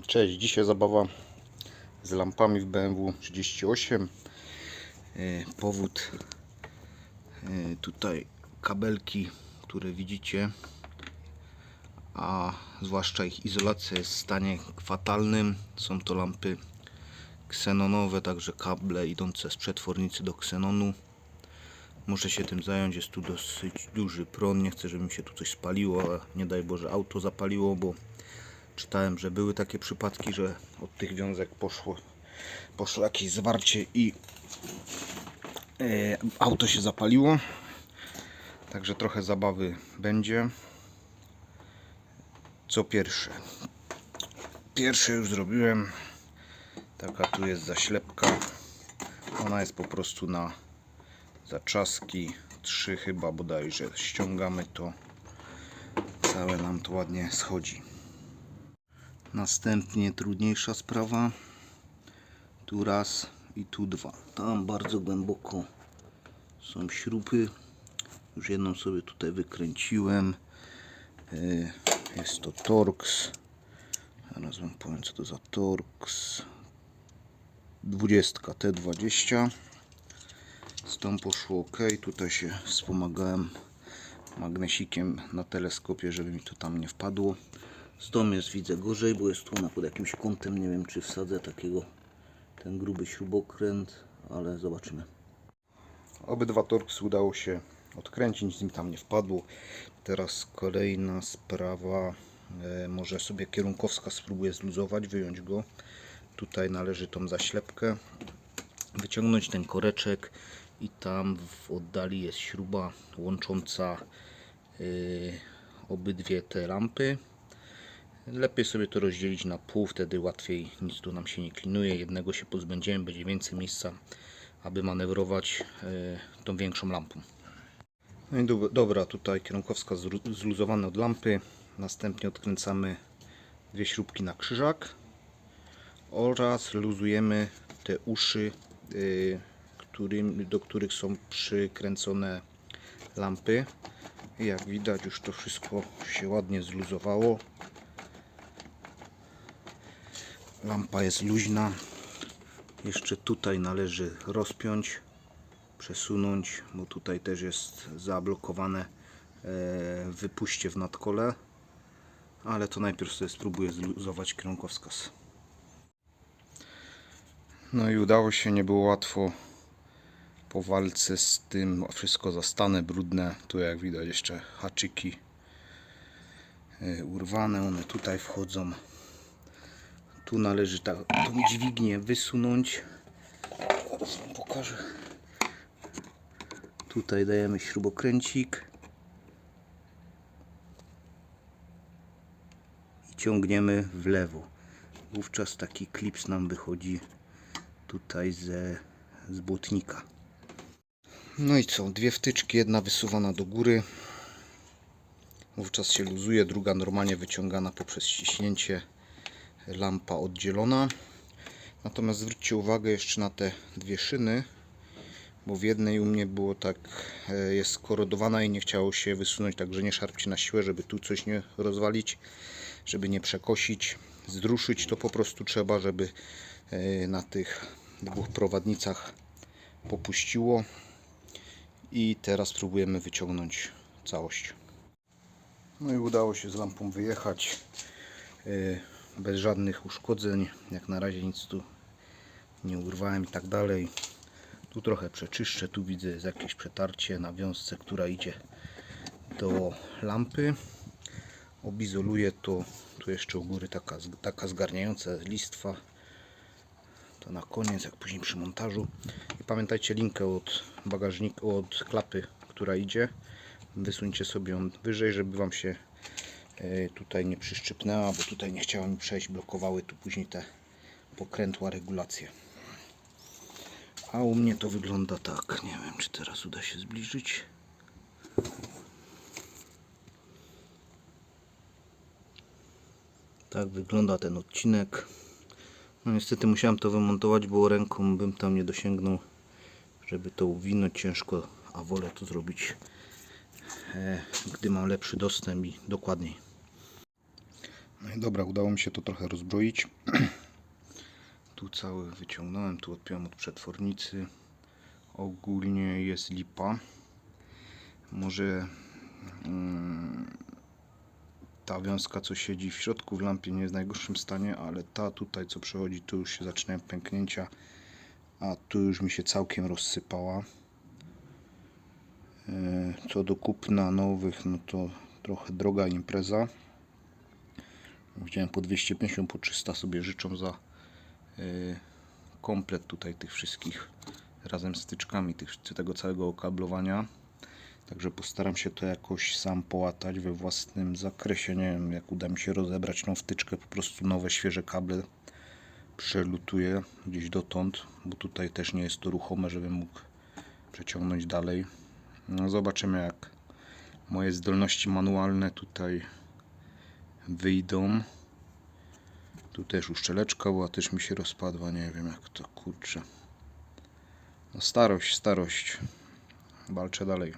Cześć, dzisiaj zabawa z lampami w BMW 38. E, Powód e, tutaj kabelki, które widzicie, a zwłaszcza ich izolacja jest w stanie fatalnym. Są to lampy ksenonowe, także kable idące z przetwornicy do ksenonu. Muszę się tym zająć, jest tu dosyć duży prąd, nie chcę żeby mi się tu coś spaliło, a nie daj Boże auto zapaliło, bo Czytałem, że były takie przypadki, że od tych wiązek poszło, poszło jakieś zwarcie i e, auto się zapaliło. Także trochę zabawy będzie. Co pierwsze? Pierwsze już zrobiłem. Taka tu jest zaślepka. Ona jest po prostu na zaczaski. Trzy chyba bodajże. Ściągamy to. Całe nam to ładnie schodzi. Następnie trudniejsza sprawa. Tu raz i tu dwa. Tam bardzo głęboko są śruby. Już jedną sobie tutaj wykręciłem. E, Jest to Torx. Zaraz wam powiem co to za Torx. 20 T20. Z tą poszło ok. Tutaj się wspomagałem magnesikiem na teleskopie, żeby mi to tam nie wpadło. Z tą jest widzę gorzej, bo jest tu ona pod jakimś kątem. Nie wiem, czy wsadzę takiego ten gruby śrubokręt, ale zobaczymy. Obydwa torksy udało się odkręcić, nic mi tam nie wpadło. Teraz kolejna sprawa. E, może sobie kierunkowska spróbuję zluzować, wyjąć go. Tutaj należy tą zaślepkę, wyciągnąć ten koreczek i tam w oddali jest śruba łącząca y, obydwie te lampy. Lepiej sobie to rozdzielić na pół, wtedy łatwiej nic tu nam się nie klinuje. Jednego się pozbędziemy, będzie więcej miejsca, aby manewrować y, tą większą lampą. No i do- dobra, tutaj kierunkowska zluzowana od lampy. Następnie odkręcamy dwie śrubki na krzyżak oraz luzujemy te uszy, którym, do których są przykręcone lampy. Jak widać już to wszystko się ładnie zluzowało. Lampa jest luźna. Jeszcze tutaj należy rozpiąć, przesunąć, bo tutaj też jest zablokowane e, wypuście w nadkole. Ale to najpierw sobie spróbuję zluzować kierunkowskaz. No i udało się, nie było łatwo po walce z tym, wszystko zastane, brudne. Tu jak widać jeszcze haczyki e, urwane, one tutaj wchodzą. Tu należy tak, tą dźwignię wysunąć. Zaraz wam pokażę. Tutaj dajemy śrubokręcik. I ciągniemy w lewo. Wówczas taki klips nam wychodzi tutaj ze, z błotnika. No i co? Dwie wtyczki, jedna wysuwana do góry. Wówczas się luzuje, druga normalnie wyciągana poprzez ściśnięcie. Lampa oddzielona. Natomiast zwróćcie uwagę jeszcze na te dwie szyny, bo w jednej u mnie było tak, e, jest korodowana i nie chciało się wysunąć, także nie szarpcie na siłę, żeby tu coś nie rozwalić, żeby nie przekosić. Zdruszyć to po prostu trzeba, żeby e, na tych dwóch prowadnicach popuściło. I teraz spróbujemy wyciągnąć całość. No i udało się z lampą wyjechać e, bez żadnych uszkodzeń. Jak na razie nic tu nie urwałem i tak dalej. Tu trochę przeczyszczę. Tu widzę jest jakieś przetarcie na wiązce, która idzie do lampy. Obizoluję to. Tu jeszcze u góry taka, taka zgarniająca listwa. To na koniec, jak później przy montażu. I pamiętajcie linkę od bagażnika, od klapy, która idzie. Wysuńcie sobie ją wyżej, żeby Wam się tutaj nie przyszczypnęła, bo tutaj nie chciała mi przejść, blokowały tu później te pokrętła regulacje. A u mnie to wygląda tak. Nie wiem, czy teraz uda się zbliżyć. Tak wygląda ten odcinek. No niestety musiałem to wymontować, bo ręką bym tam nie dosięgnął, żeby to uwinąć ciężko, a wolę to zrobić, e, gdy mam lepszy dostęp i dokładniej. Dobra, udało mi się to trochę rozbroić. tu cały wyciągnąłem, tu odpiąłem od przetwornicy. Ogólnie jest lipa. Może mm, ta wiązka, co siedzi w środku w lampie, nie jest w najgorszym stanie, ale ta tutaj, co przechodzi, tu już się zaczynają pęknięcia, a tu już mi się całkiem rozsypała. E, Co do kupna nowych, no to trochę droga impreza. Widziałem po 250, po 300 sobie życzą za e, komplet tutaj tych wszystkich razem z styczkami tych, tego całego okablowania. Także postaram się to jakoś sam połatać we własnym zakresie. Nie wiem, jak uda mi się rozebrać tą wtyczkę, po prostu nowe, świeże kable przelutuję gdzieś dotąd, bo tutaj też nie jest to ruchome, żebym mógł przeciągnąć dalej. No zobaczymy jak moje zdolności manualne tutaj wyjdą. Tu też uszczeleczka była, też mi się rozpadła, nie wiem jak to kurczę. No starość, starość. Walczę dalej.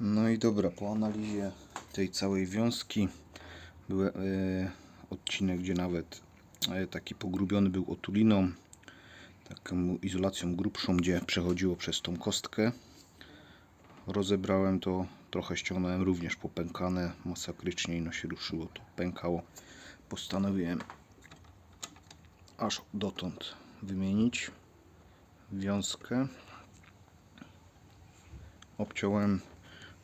No i dobra, po analizie tej całej wiązki był e, odcinek, gdzie nawet e, taki pogrubiony był otuliną, taką izolacją grubszą, gdzie przechodziło przez tą kostkę. Rozebrałem to, trochę ściągnąłem również popękane, masakrycznie ino się ruszyło, to pękało. Postanowiłem aż dotąd wymienić wiązkę. Obciąłem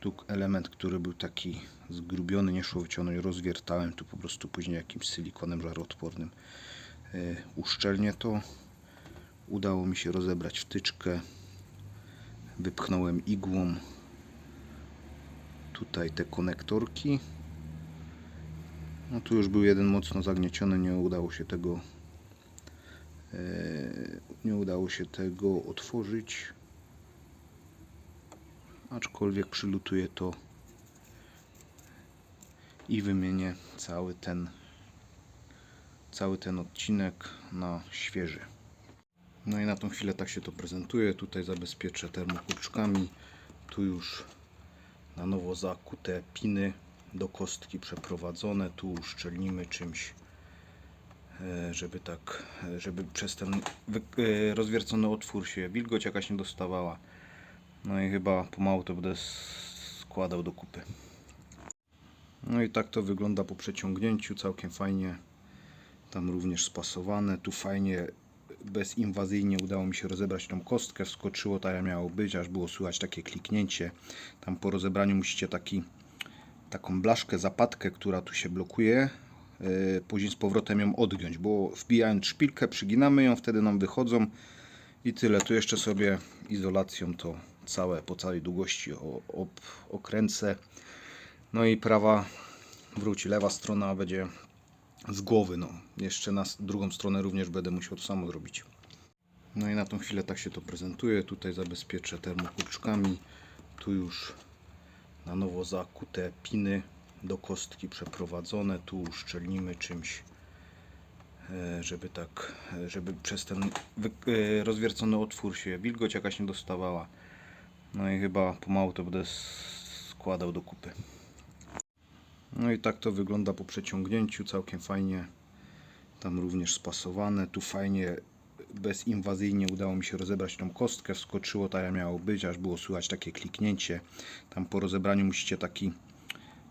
tu element, który był taki zgrubiony, nie szło wyciągnąć, rozwiertałem tu po prostu później jakimś silikonem żaroodpornym. Yy, uszczelnię to. Udało mi się rozebrać wtyczkę. Wypchnąłem igłą tutaj te konektorki. No tu już był jeden mocno zagnieciony, nie udało się tego e, nie udało się tego otworzyć. Aczkolwiek przylutuję to i wymienię cały ten cały ten odcinek na świeży. No i na tą chwilę tak się to prezentuje. Tutaj zabezpieczę termokurczkami. Tu już na nowo zakute piny do kostki przeprowadzone. Tu uszczelnimy czymś, e, żeby tak, e, żeby przez ten e, rozwiercony otwór się wilgoć jakaś nie dostawała. No i chyba pomału to będę składał do kupy. No i tak to wygląda po przeciągnięciu, całkiem fajnie. Tam również spasowane, tu fajnie bezinwazyjnie udało mi się rozebrać tą kostkę, wskoczyło tak jak miało być, aż było słychać takie kliknięcie. Tam po rozebraniu musicie taki, taką blaszkę, zapadkę, która tu się blokuje, yy, później z powrotem ją odgiąć, bo wbijając szpilkę, przyginamy ją, wtedy nam wychodzą i tyle. Tu jeszcze sobie izolacją to całe, po całej długości ob, okręcę. No i prawa wróci, lewa strona będzie z głowy. No. Jeszcze na drugą stronę również będę musiał to samo zrobić. No i na tą chwilę tak się to prezentuje. Tutaj zabezpieczę termokurczkami. Tu już na nowo zakute piny do kostki przeprowadzone. Tu uszczelnimy czymś, e, żeby tak, e, żeby przez ten e, rozwiercony otwór się wilgoć jakaś nie dostawała. No i chyba pomału to będę składał do kupy. No i tak to wygląda po przeciągnięciu, całkiem fajnie. Tam również spasowane, tu fajnie bezinwazyjnie udało mi się rozebrać tą kostkę, wskoczyło tak jak miało być, aż było słychać takie kliknięcie. Tam po rozebraniu musicie taki,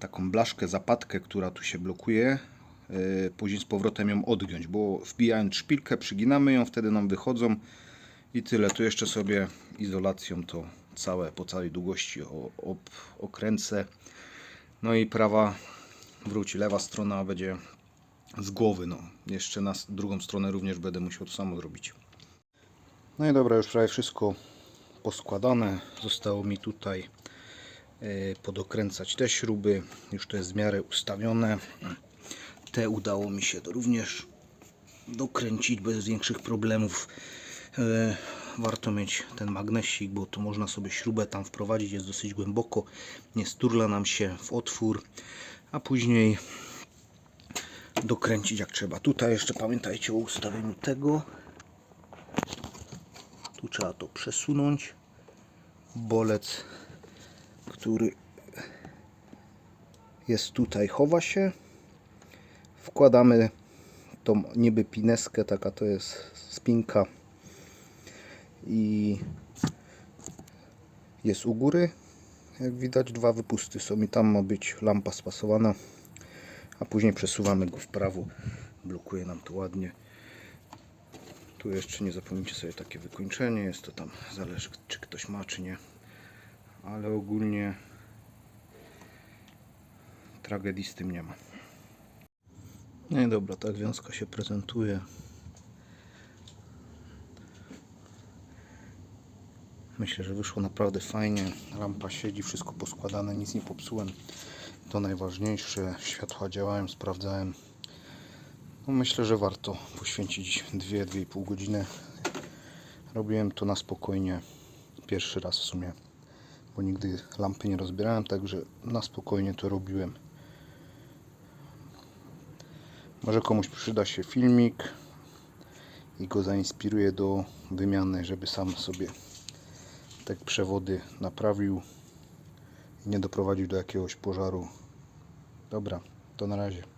taką blaszkę, zapadkę, która tu się blokuje, yy, później z powrotem ją odgiąć, bo wbijając szpilkę, przyginamy ją, wtedy nam wychodzą i tyle. Tu jeszcze sobie izolacją to całe, po całej długości ob, okręcę. No i prawa wróci, lewa strona będzie z głowy. No. Jeszcze na drugą stronę również będę musiał to samo zrobić. No i dobra, już prawie wszystko poskładane. Zostało mi tutaj e, podokręcać te śruby. Już to jest w miarę ustawione. Te udało mi się również dokręcić bez większych problemów. Warto mieć ten magnesik, bo to można sobie śrubę tam wprowadzić, jest dosyć głęboko, nie sturla nam się w otwór, a później dokręcić jak trzeba. Tutaj jeszcze pamiętajcie o ustawieniu tego. Tu trzeba to przesunąć. Bolec, który jest tutaj, chowa się. Wkładamy tą niby pineskę, taka to jest spinka i jest u góry. Jak widać dwa wypusty są i tam ma być lampa spasowana, a później przesuwamy go w prawo. Blokuje nam to ładnie. Tu jeszcze nie zapomnijcie sobie takie wykończenie, jest to tam, zależy czy ktoś ma czy nie, ale ogólnie tragedii z tym nie ma. No i dobra, tak wiązka się prezentuje. Myślę, że wyszło naprawdę fajnie. Lampa siedzi, wszystko poskładane, nic nie popsułem. To najważniejsze. Światła działają, sprawdzałem. No myślę, że warto poświęcić 2-2,5 godziny. Robiłem to na spokojnie. Pierwszy raz w sumie, bo nigdy lampy nie rozbierałem, także na spokojnie to robiłem. Może komuś przyda się filmik i go zainspiruje do wymiany, żeby sam sobie te przewody naprawił i nie doprowadził do jakiegoś pożaru. Dobra, to na razie.